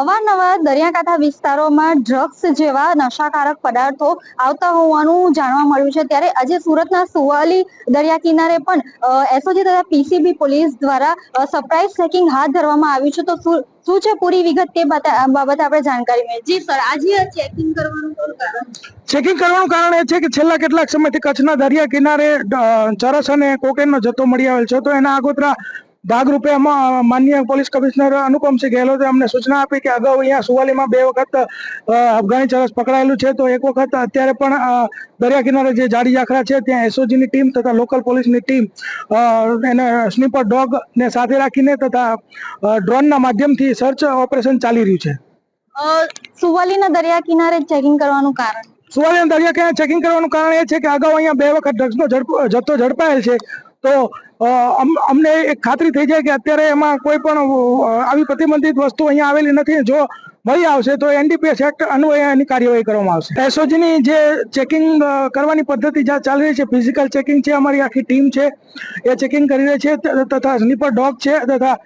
અવારનવાર દરિયાકાંઠા વિસ્તારોમાં ડ્રગ્સ જેવા નશાકારક પદાર્થો આવતા હોવાનું જાણવા મળ્યું છે. ત્યારે આજે સુરતના સુવાલી દરિયા કિનારે પણ એસઓજી તથા પીસીબી પોલીસ દ્વારા સરપ્રાઇઝ ચેકિંગ હાથ ધરવામાં આવ્યું છે. તો શું છે પૂરી વિગત તે બાબતે આપણે જાણકારી મેળવી. જી સર આજે ચેકિંગ કરવાનું કારણ ચેકિંગ કરવાનું કારણ એ છે કે છેલ્લા કેટલાક સમયથી કચ્છના દરિયા કિનારે ચરસ અને કોકેનનો જથ્થો મળી આવેલ છે. તો એના આગોતરા ભાગરૂપે માન્ય માનનીય પોલીસ કમિશનર અનુપમસિંહ ગેહલોતે અમને સૂચના આપી કે અગાઉ અહીંયા સુવાલીમાં બે વખત અફઘાની ચરસ પકડાયેલું છે. તો એક વખત અત્યારે પણ દરિયા કિનારે જે જાડી જાખરા છે ત્યાં એસઓજીની ટીમ તથા લોકલ પોલીસની ટીમ એને સ્નીપર ડોગ ને સાથે રાખીને તથા ડ્રોનના માધ્યમથી સર્ચ ઓપરેશન ચાલી રહ્યું છે. સુવાલીના દરિયા કિનારે ચેકિંગ કરવાનું કારણ? સુવાલી દરિયા કિનારે ચેકિંગ કરવાનું કારણ એ છે કે અગાઉ અહીંયા બે વખત ડ્રગ્સનો જથ્થો ઝડપાયેલ છે. તો અમને એક ખાતરી થઈ જાય કે અત્યારે એમાં કોઈ પણ આવી પ્રતિબંધિત વસ્તુ અહીંયા આવેલી નથી. જો મળી આવશે તો એનડીપીએસ એક્ટ અન્વયે એની કાર્યવાહી કરવામાં આવશે. એસઓજીની જે ચેકિંગ કરવાની પદ્ધતિ જ્યાં ચાલી રહી છે, ફિઝિકલ ચેકિંગ છે, અમારી આખી ટીમ છે, એ ચેકિંગ કરી રહી છે તથા સ્નીપર ડોગ છે, તથા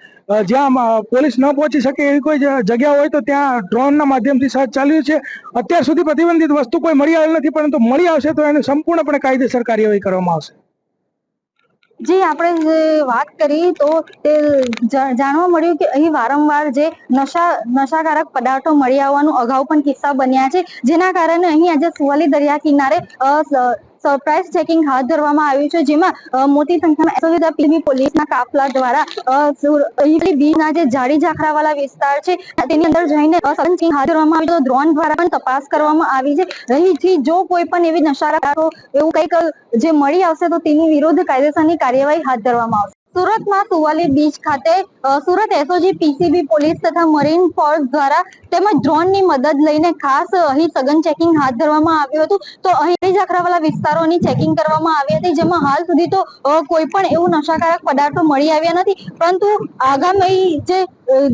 જ્યાં પોલીસ ન પહોંચી શકે એવી કોઈ જગ્યા હોય તો ત્યાં ડ્રોનના માધ્યમથી સર્ચ ચાલ્યું છે. અત્યાર સુધી પ્રતિબંધિત વસ્તુ કોઈ મળી આવેલ નથી, પરંતુ મળી આવશે તો એની સંપૂર્ણપણે કાયદેસર કાર્યવાહી કરવામાં આવશે. જે આપણે વાત કરી તો તે જાણવા મળ્યું કે અહીં વારંવાર જે નશા, નશાકારક પદાર્થો મળી આવવાનું અગાઉ પણ કિસ્સા બન્યા છે. જેના કારણે અહીં આજે સુવાલી દરિયા કિનારે સરપ્રાઇઝ ચેકિંગ હાથ ધરવામાં આવ્યું છે, જેમાં મોટી સંખ્યામાં પોલીસના કાફલા દ્વારા બીચના જે જાડી ઝાખરાવાળા વિસ્તાર છે, તેની અંદર જઈને હાથ ધરવામાં આવ્યું તો ડ્રોન દ્વારા પણ તપાસ કરવામાં આવી છે. અહીંથી જો કોઈ પણ એવી નશાકારો એવું કંઈક જે મળી આવશે, તો તેની વિરુદ્ધ કાયદેસરની કાર્યવાહી હાથ ધરવામાં આવશે. સુરતમાં સુવાલી બીચ ખાતે સુરત એસઓજી પીસીબી પોલીસ તથા મરીન ફોર્સ દ્વારા તેમજ ડ્રોનની મદદ લઈને ખાસ અહીં સઘન ચેકિંગ હાથ ધરવામાં આવ્યું હતું. તો અહીં જાખરાવાલા વિસ્તારોની ચેકિંગ કરવામાં આવી હતી, જેમાં હાલ સુધી તો કોઈ પણ એવું નશાકારક પદાર્થો મળી આવ્યા નથી. પરંતુ આગામી જે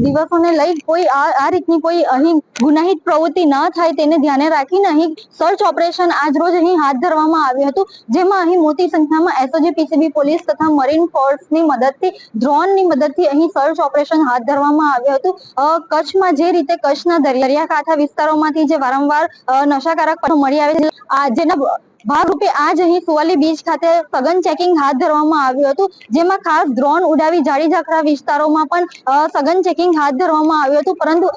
દિવસોને લઈ કોઈ આ રીતની કોઈ અહીં ગુનાહિત પ્રવૃત્તિ ન થાય તેને ધ્યાને રાખીને અહીં સર્ચ ઓપરેશન આજ રોજ અહીં હાથ ધરવામાં આવ્યું હતું. જેમાં અહીં મોટી સંખ્યામાં એસઓજી પીસીબી પોલીસ તથા મરીન ફોર્સની મદદથી ડ્રોનની મદદથી અહીં સર્ચ ઓપરેશન હાથ ધરવામાં આવ્યું હતું. કચ્છમાં જે રીતે કચ્છના દરિયા- દરિયાકાંઠા વિસ્તારોમાંથી જે વારંવાર નશાકારક મળી આવે છે, આ જેના ભાગરૂપે આજ અહીં સુવાલી બીચ ખાતે સઘન ચેકિંગ હાથ ધરવામાં આવ્યું હતું, જેમાં ખાસ ડ્રોન ઉડાવી જાડી ઝાકરા વિસ્તારોમાં પણ સઘન ચેકિંગ હાથ ધરવામાં આવ્યું હતું, પરંતુ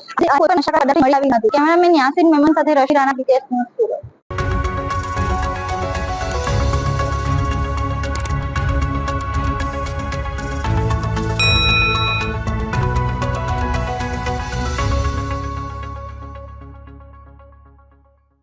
કેમેરામેન યાસીન મેમન સાથે રશી રાણા સુરત